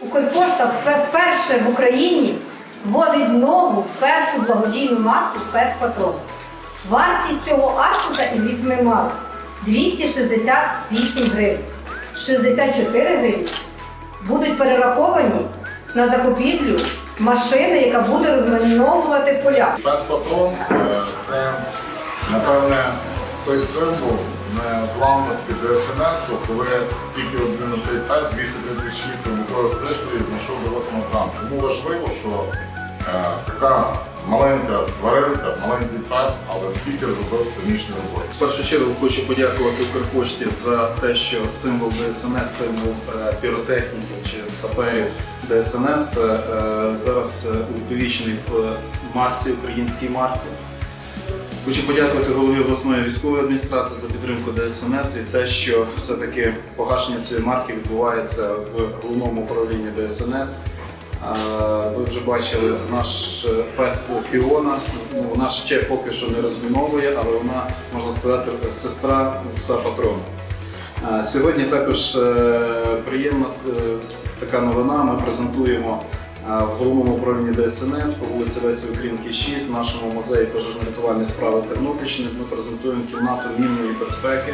Укрпошта впе- вперше в Україні вводить нову першу благодійну марку спецпатрон. Вартість цього аркуша із вісьми марок 268 гривень. 64 гривні будуть перераховані на закупівлю машини, яка буде розміновувати поля. Спецпатрон е, це, напевне, той символ незламності ДСНС, коли тільки один цей тест 236 вибухових пристроїв знайшов дорослим грант. Тому важливо, що е, така маленька тваринка, маленький пес, але скільки зробив технічної роботи. В першу чергу хочу подякувати Укрпошті за те, що символ ДСНС, символ е, піротехніків чи саперів ДСНС е, е, зараз е, увіковічений в марці, українській марці. Хочу подякувати голові обласної військової адміністрації за підтримку ДСНС і те, що все-таки погашення цієї марки відбувається в головному управлінні ДСНС. Ви вже бачили наш е, пес Фіона. Ну, Вона ще поки що не розміновує, але вона, можна сказати, сестра пса патрона. Сьогодні також е, приємна е, така новина. Ми презентуємо в головному управлінні ДСНС по вулиці Лесі Українки 6 в нашому музеї пожежно-рятувальної справи Тернопільщини. Ми презентуємо кімнату мінної безпеки.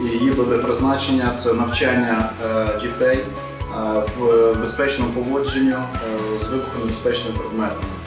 І її буде призначення це навчання е, дітей е, в безпечному поводженню е, з вибухонебезпечними предметами.